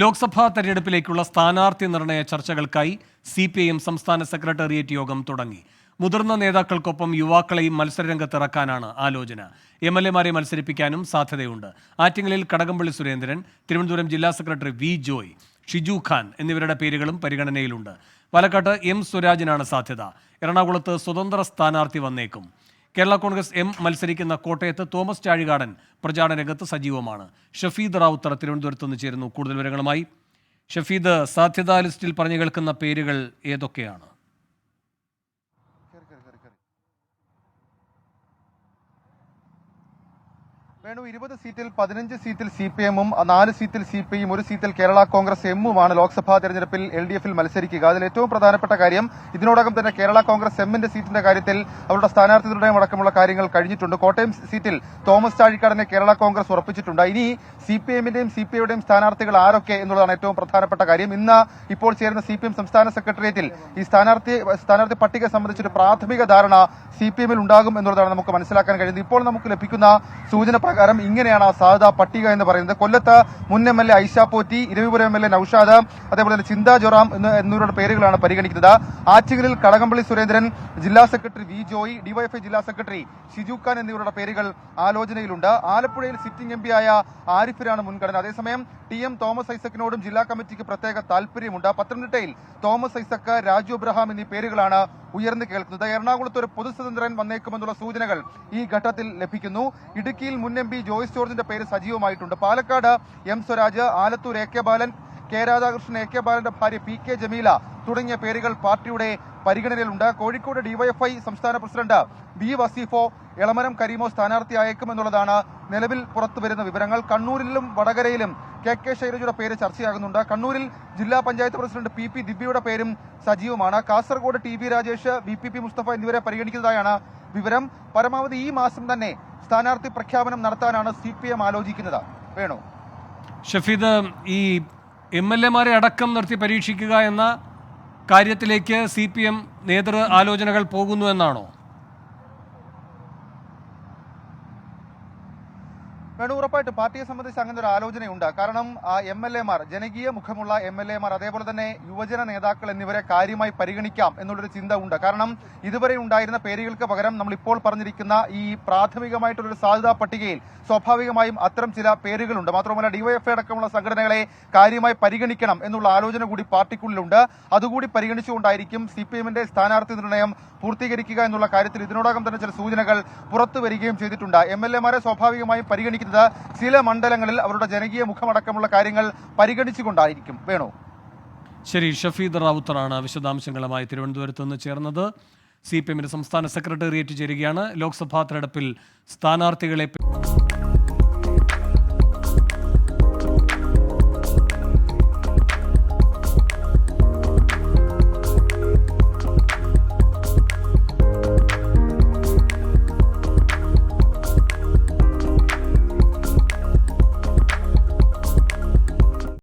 ലോക്സഭാ തെരഞ്ഞെടുപ്പിലേക്കുള്ള സ്ഥാനാർത്ഥി നിർണയ ചർച്ചകൾക്കായി സി പി ഐ എം സംസ്ഥാന സെക്രട്ടേറിയറ്റ് യോഗം തുടങ്ങി. മുതിർന്ന നേതാക്കൾക്കൊപ്പം യുവാക്കളെയും മത്സരരംഗത്തിറക്കാനാണ് ആലോചന. എം എൽ എമാരെ മത്സരിപ്പിക്കാനും സാധ്യതയുണ്ട്. ആറ്റിങ്ങലിൽ കടകംപള്ളി സുരേന്ദ്രൻ തിരുവനന്തപുരം ജില്ലാ സെക്രട്ടറി വി ജോയ് ഷിജു ഖാൻ എന്നിവരുടെ പേരുകളും പരിഗണനയിലുണ്ട്. പാലക്കാട്ട് എം സ്വരാജിനാണ് സാധ്യത. എറണാകുളത്ത് സ്വതന്ത്ര സ്ഥാനാർത്ഥി വന്നേക്കും. കേരള കോൺഗ്രസ് എം മത്സരിക്കുന്ന കോട്ടയത്ത് തോമസ് ചാഴികാടൻ പ്രചാരണ രംഗത്ത് സജീവമാണ്. ഷഫീദ് റാവുത്തർ തിരുവനന്തപുരത്ത് നിന്ന് ചേരുന്നു. കൂടുതൽ വിവരങ്ങളുമായി ഷഫീദ് സാധ്യതാ ലിസ്റ്റിൽ പറഞ്ഞു കേൾക്കുന്ന പേരുകൾ ഏതൊക്കെയാണ്? വേണു ഇരുപത് സീറ്റിൽ പതിനഞ്ച് സീറ്റിൽ സി പി എമ്മും നാല് സീറ്റിൽ സി പി ഐയും ഒരു സീറ്റിൽ കേരള കോൺഗ്രസ് എമ്മുമാണ് ലോക്സഭാ തെരഞ്ഞെടുപ്പിൽ എൽ ഡി എഫിൽ മത്സരിക്കുക. അതിൽ ഏറ്റവും പ്രധാനപ്പെട്ട കാര്യം ഇതിനോടകം തന്നെ കേരള കോൺഗ്രസ് എമ്മിന്റെ സീറ്റിന്റെ കാര്യത്തിൽ അവരുടെ സ്ഥാനാർത്ഥികളുടെയും അടക്കമുള്ള കാര്യങ്ങൾ കഴിഞ്ഞിട്ടുണ്ട്. കോട്ടയം സീറ്റിൽ തോമസ് ചാഴിക്കാടനെ കേരള കോൺഗ്രസ് ഉറപ്പിച്ചിട്ടുണ്ട്. ഇനി സി പി എമ്മിന്റെയും സി പി ഐയുടെയും സ്ഥാനാർത്ഥികൾ ആരൊക്കെ എന്നുള്ളതാണ് ഏറ്റവും പ്രധാനപ്പെട്ട കാര്യം. ഇന്ന് ഇപ്പോൾ ചേരുന്ന സി പി എം സംസ്ഥാന സെക്രട്ടേറിയറ്റിൽ ഈ സ്ഥാനാർത്ഥി സ്ഥാനാർത്ഥി പട്ടിക സംബന്ധിച്ചൊരു പ്രാഥമിക ധാരണ സി പി എമ്മിൽ ഉണ്ടാകും എന്നുള്ളതാണ് നമുക്ക് മനസ്സിലാക്കാൻ കഴിയുന്നത്. ഇപ്പോൾ നമുക്ക് ലഭിക്കുന്ന സൂചന പ്രകാരം ഇങ്ങനെയാണ് ആ സാധ്യതാ പട്ടിക എന്ന് പറയുന്നത്. കൊല്ലത്ത് മുൻ M L A Aisha Potti Eravipuram M L A Noushad അതേപോലെ തന്നെ ചിന്താ ജൊറാം എന്ന് എന്നിവരുടെ പേരുകളാണ് പരിഗണിക്കുന്നത്. ആറ്റിങ്ങലിൽ കടകംപള്ളി സുരേന്ദ്രൻ ജില്ലാ സെക്രട്ടറി വി ജോയി ഡിവൈഎഫ്ഐ ജില്ലാ സെക്രട്ടറി ഷിജു ഖാൻ എന്നിവരുടെ പേരുകൾ ആലോചനയിലുണ്ട്. ആലപ്പുഴയിൽ സിറ്റിംഗ് എം ആയ ആരിഫിനാണ് മുൻഗണന. അതേസമയം ടി എം തോമസ് ഐസക്കിനോടും ജില്ലാ കമ്മിറ്റിക്ക് പ്രത്യേക താൽപര്യമുണ്ട് പത്തനംതിട്ടയിൽ തോമസ് ഐസക്ക് രാജു അബ്രഹാം എന്നീ പേരുകളാണ് ഉയർന്നു കേൾക്കുന്നത്. എറണാകുളത്ത് ഒരു പൊതുസ്വതന്ത്രൻ വന്നേക്കുമെന്നുള്ള സൂചനകൾ ഈ ഘട്ടത്തിൽ ലഭിക്കുന്നു. ഇടുക്കിയിൽ മുൻ എം പി ജോയ്സ് ജോർജിന്റെ പേര് സജീവമായിട്ടുണ്ട്. Palakkad M Swaraj Alathur A K Balan K Radhakrishnan A K ബാലന്റെ ഭാര്യ പി കെ ജമീല തുടങ്ങിയ പേരുകൾ പാർട്ടിയുടെ പരിഗണനയിലുണ്ട്. കോഴിക്കോട് ഡിവൈഎഫ്ഐ സംസ്ഥാന പ്രസിഡന്റ് ബി വസീഫോ എളമരം കരീമോ സ്ഥാനാർത്ഥിയായേക്കുമെന്നുള്ളതാണ് നിലവിൽ പുറത്തുവരുന്ന വിവരങ്ങൾ. കണ്ണൂരിലും വടകരയിലും കെ കെ ശൈലജയുടെ പേര് ചർച്ചയാകുന്നുണ്ട്. കണ്ണൂരിൽ ജില്ലാ പഞ്ചായത്ത് പ്രസിഡന്റ് പി പി ദിവ്യയുടെ പേരും സജീവമാണ്. Kasaragod T V Rajesh B P P Mustafa എന്നിവരെ പരിഗണിക്കുന്നതായാണ് വിവരം പരമാവധി ഈ മാസം തന്നെ സ്ഥാനാർത്ഥി പ്രഖ്യാപനം നടത്താനാണ് സി പി എം ആലോചിക്കുന്നത്. വേണു. ഷഫീദ് ഈ എം എൽ എമാരെ അടക്കം നിർത്തി പരീക്ഷിക്കുക എന്ന കാര്യത്തിലേക്ക് സി പി എം നേതൃ ആലോചനകൾ പോകുന്നു എന്നാണോ? വേണു ഉറപ്പായിട്ടും പാർട്ടിയെ സംബന്ധിച്ച് അങ്ങനെ ഒരു ആലോചനയുണ്ട്. കാരണം എം എൽ എമാർ ജനകീയ മുഖമുള്ള എം എൽ എമാർ അതേപോലെ തന്നെ യുവജന നേതാക്കൾ എന്നിവരെ കാര്യമായി പരിഗണിക്കാം എന്നുള്ളൊരു ചിന്ത ഉണ്ട്. കാരണം ഇതുവരെ ഉണ്ടായിരുന്ന പേരുകൾക്ക് പകരം നമ്മൾ ഇപ്പോൾ പറഞ്ഞിരിക്കുന്ന ഈ പ്രാഥമികമായിട്ടുള്ളൊരു സാധ്യതാ പട്ടികയിൽ സ്വാഭാവികമായും അത്തരം ചില പേരുകളുണ്ട്. മാത്രമല്ല ഡിവൈഎഫ്ഐ അടക്കമുള്ള സംഘടനകളെ കാര്യമായി പരിഗണിക്കണം എന്നുള്ള ആലോചന കൂടി പാർട്ടിക്കുള്ളിലുണ്ട്. അതുകൂടി പരിഗണിച്ചുകൊണ്ടായിരിക്കും സി പി എമ്മിന്റെ സ്ഥാനാർത്ഥി നിർണയം പൂർത്തീകരിക്കുക എന്നുള്ള കാര്യത്തിൽ ഇതിനോടകം തന്നെ ചില സൂചനകൾ പുറത്തു വരികയും ചെയ്തിട്ടുണ്ട്. എം എൽ എമാരെ സ്വാഭാവികമായും പരിഗണിക്കുന്നത് ചില മണ്ഡലങ്ങളിൽ അവരുടെ ജനകീയ മുഖമടക്കമുള്ള കാര്യങ്ങൾ പരിഗണിച്ചുകൊണ്ടായിരിക്കും. വേണോ? ശരി ഷഫീദ് റാവുത്തറാണ് വിശദാംശങ്ങളുമായി തിരുവനന്തപുരത്ത് നിന്ന് ചേർന്നത്. സി പി എമ്മിന്റെ സംസ്ഥാന സെക്രട്ടേറിയറ്റ് ചേരുകയാണ്. ലോക്സഭാ തെരഞ്ഞെടുപ്പിൽ സ്ഥാനാർത്ഥികളെ